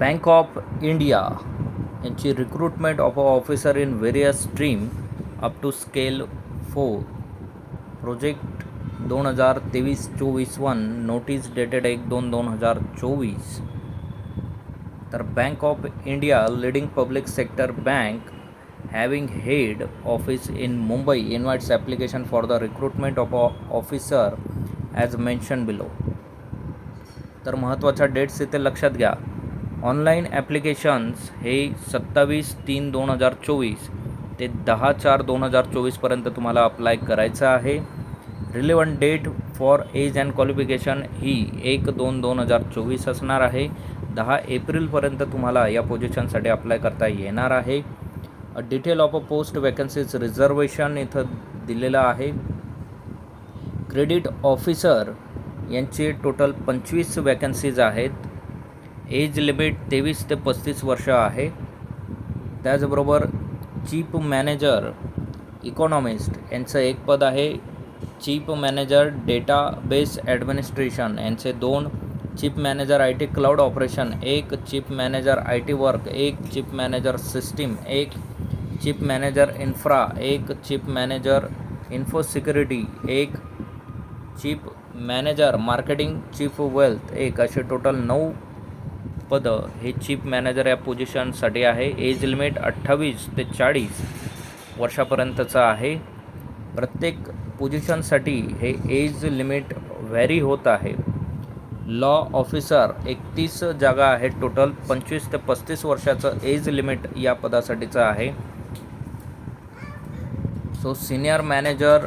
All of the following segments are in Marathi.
बँक ऑफ इंडिया यांची recruitment of a officer in various stream up to scale four project दोन हजार तेवीस चोवीस वन नोटीस डेटेड एक दोन दोन हजार चोवीस. तर bank of India leading public sector bank having head office in Mumbai invites application for the recruitment of a officer as mention below तर महत्त्वाच्या डेट्स इथे लक्षात घ्या. ऑनलाईन ॲप्लिकेशन्स हे सत्तावीस तीन दोन हजार चोवीस ते दहा चार दोन हजार चोवीसपर्यंत तुम्हाला अप्लाय करायचं आहे. Relevant date for age and qualification ही एक दोन दोन हजार चोवीस असणार आहे. दहा एप्रिलपर्यंत तुम्हाला या पोझिशनसाठी अप्लाय करता येणार आहे. Detail of a post vacancies reservation इथं दिलेलं आहे. क्रेडिट ऑफिसर यांचे टोटल पंचवीस वॅकन्सीज आहेत. एज लिमिट तेवीस ते पस्तीस वर्ष आहे. त्याचबरोबर चीफ मॅनेजर इकॉनॉमिस्ट यांचं एक पद आहे. चीफ मॅनेजर डेटाबेस ॲडमिनिस्ट्रेशन यांचे दोन chief manager I T cloud operation एक chief manager I T work एक चीफ मॅनेजर सिस्टीम एक चीफ मॅनेजर इन्फ्रा एक चीफ मॅनेजर इन्फो सिक्युरिटी एक chief manager marketing chief wealth एक असे टोटल नऊ पदं हे चीफ मॅनेजर या पोझिशनसाठी आहे. एज लिमिट अठ्ठावीस ते चाळीस वर्षापर्यंतचं आहे. प्रत्येक पोझिशनसाठी हे एज लिमिट व्हॅरी होत आहे. लॉ ऑफिसर एकतीस जागा आहे टोटल. पंचवीस ते पस्तीस वर्षाचं एज लिमिट या पदासाठीचं आहे. सो सिनियर मॅनेजर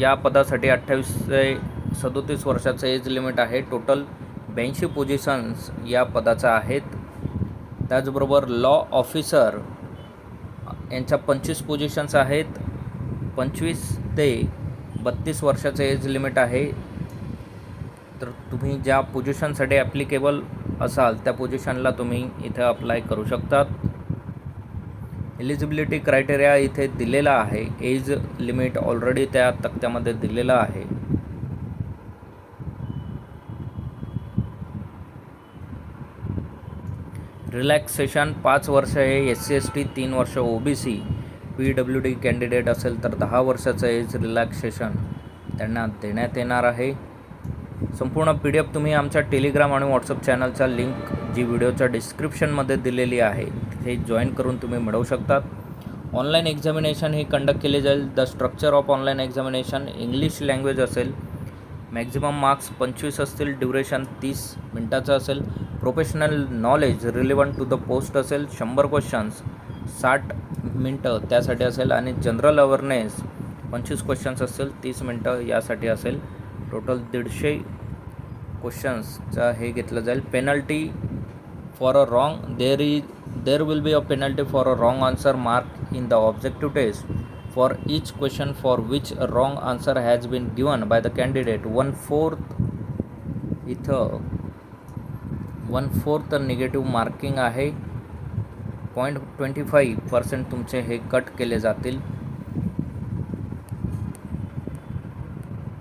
या पदासाठी अठ्ठावीस ते सदोतीस वर्षाचं एज लिमिट आहे टोटल. ब्याऐंशी पोझिशन्स या पदाचा आहेत. त्याचबरोबर लॉ ऑफिसर यांच्या पंचवीस पोझिशन्स आहेत. पंचवीस ते बत्तीस वर्षाचं एज लिमिट आहे. तर तुम्ही ज्या पोझिशनसाठी ॲप्लिकेबल असाल त्या पोझिशनला तुम्ही इथे अप्लाय करू शकतात. एलिजिबिलिटी क्रायटेरिया इथे दिलेला आहे. एज लिमिट ऑलरेडी त्या तक्त्यामध्ये दिलेलं आहे. रिलॅक्सेशन पाच वर्ष हे एस सी एस टी तीन वर्ष O B C P W D candidate असेल तर दहा वर्षाचं एज रिलॅक्सेशन त्यांना देण्यात येणार आहे. संपूर्ण पी डी एफ तुम्ही आमच्या टेलिग्राम आणि व्हॉट्सअप चॅनलचा लिंक जी व्हिडिओच्या डिस्क्रिप्शनमध्ये दिलेली आहे तिथे जॉईन करून तुम्ही मिळवू शकतात ऑनलाईन एक्झामिनेशन ही कंडक्ट केले जाईल. The structure of online examination English language असेल. मॅक्झिमम मार्क्स पंचवीस असतील. ड्युरेशन तीस मिनटाचं असेल. Professional knowledge relevant to the post असेल शंभर क्वेश्चन्स साठ मिनटं त्यासाठी असेल आणि जनरल अवेअरनेस पंचवीस क्वेश्चन्स असतील तीस मिनटं यासाठी असेल. टोटल दीडशे क्वेश्चन्सचं हे घेतलं जाईल. Penalty for a wrong there is there will be a penalty for a wrong answer mark in the objective test for each question for which wrong answer has been given by the candidate one fourth इथं वन फोर्थ निगेटिव्ह मार्किंग आहे. पॉईंट ट्वेंटी फाईव्ह पर्सेंट तुमचे हे कट केले जातील.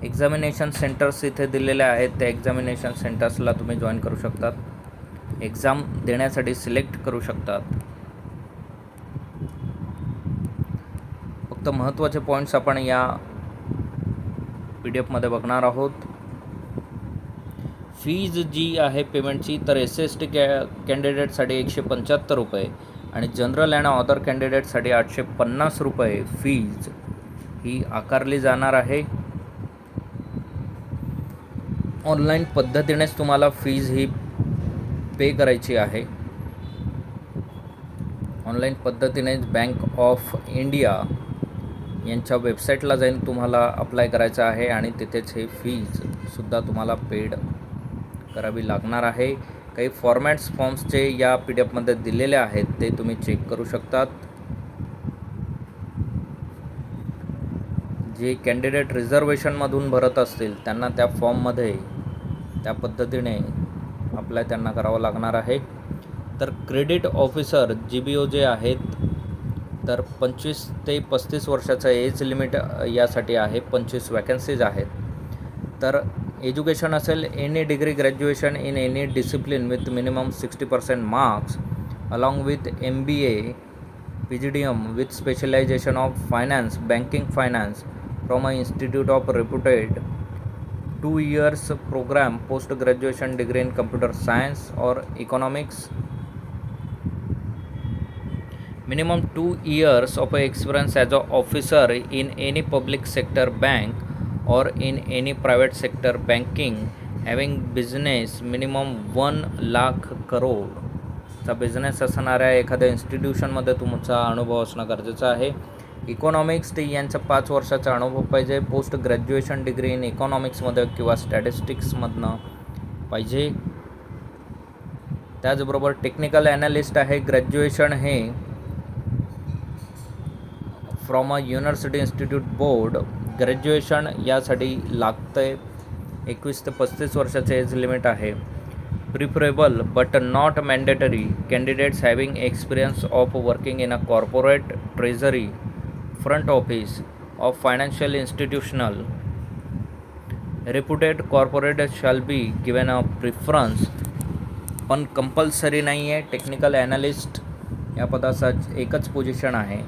एक्झामिनेशन सेंटर्स इथे दिलेले आहेत. त्या एक्झामिनेशन सेंटर्सला तुम्ही जॉईन करू शकतात. एक्झाम देण्यासाठी सिलेक्ट करू शकतात. फक्त महत्त्वाचे पॉईंट्स आपण या पी डी एफमध्ये बघणार आहोत. फीज जी आहे पेमेंटची तर एस एस टी कॅ कॅन्डिडेटसाठी एकशे पंच्याहत्तर रुपये आणि जनरल अँड ऑदर कॅन्डिडेटसाठी आठशे पन्नास रुपये फीज ही आकारली जाणार आहे. ऑनलाईन पद्धतीनेच तुम्हाला फीज ही पे करायची आहे. ऑनलाईन पद्धतीनेच बँक ऑफ इंडिया यांच्या वेबसाईटला जाईन तुम्हाला अप्लाय करायचं आहे आणि तिथेच हे फीजसुद्धा तुम्हाला पेड करावी लागणार आहे. काही फॉर्मॅट्स फॉर्म्सचे या पी डी एफमध्ये दिलेले आहेत ते तुम्ही चेक करू शकतात. जे कॅन्डिडेट रिझर्वेशनमधून भरत असतील त्यांना त्या फॉर्ममध्ये त्या पद्धतीने अप्लाय त्यांना करावं लागणार आहे. तर credit officer G B O जे आहेत तर पंचवीस ते पस्तीस वर्षाचं एज लिमिट यासाठी आहे पंचवीस वॅकन्सीज आहेत. तर एज्युकेशन असेल any degree graduation in any discipline with minimum sixty percent marks along with M B A P G D M with specialization of finance banking finance from a institute of reputed two years program post graduation degree in computer science और economics minimum 2 years of experience as an officer in any public sector bank or in any private sector banking having business minimum 1 lakh करोडचा बिझनेस असणाऱ्या एखाद्या इन्स्टिट्यूशनमध्ये तुमचा अनुभव असणं गरजेचं आहे. इकॉनॉमिक्स ते यांचा पाच वर्षाचा अनुभव पाहिजे. पोस्ट ग्रॅज्युएशन डिग्री इन इकॉनॉमिक्समध्ये किंवा स्टॅटिस्टिक्समधनं पाहिजे. त्याचबरोबर टेक्निकल ॲनालिस्ट आहे. ग्रॅज्युएशन हे from a university institute board graduation यासाठी लागतं आहे एकवीस ते पस्तीस वर्षाचे एज लिमिट आहे. Preferable but not mandatory candidates having experience of working in a corporate treasury front office of financial institutional reputed corporate shall be given a preference पण कंपल्सरी नाही आहे टेक्निकल ॲनालिस्ट या पदाचा एकच पोझिशन आहे.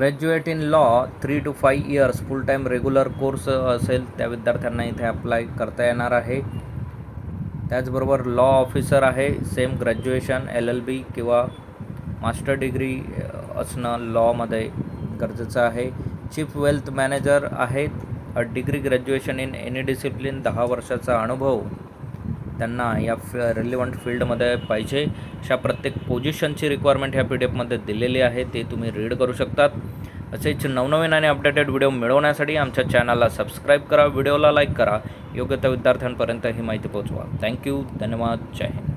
Graduate in law three to five years full time regular course असेल त्या विद्यार्थ्यांना इथे अप्लाय करता येणार आहे. त्याचबरोबर लॉ ऑफिसर आहे same graduation L L B किंवा मास्टर डिग्री असणं लॉमध्ये गरजेचं आहे. चीफ वेल्थ मॅनेजर आहेत a degree graduation in any discipline दहा वर्षाचा अनुभव. त्यांना या फि रिलिव्हंट फील्डमध्ये पाहिजे. अशा प्रत्येक पोझिशनची रिक्वायरमेंट ह्या पी डी एफमध्ये दिलेली आहे. ते तुम्ही रीड करू शकतात. असेच नवनवीन आणि अपडेटेड व्हिडिओ मिळवण्यासाठी आमच्या चॅनलला सबस्क्राईब करा. व्हिडिओला लाईक करा. योग्य त्या विद्यार्थ्यांपर्यंत ही माहिती पोहोचवा. थँक्यू धन्यवाद. जय हिंद.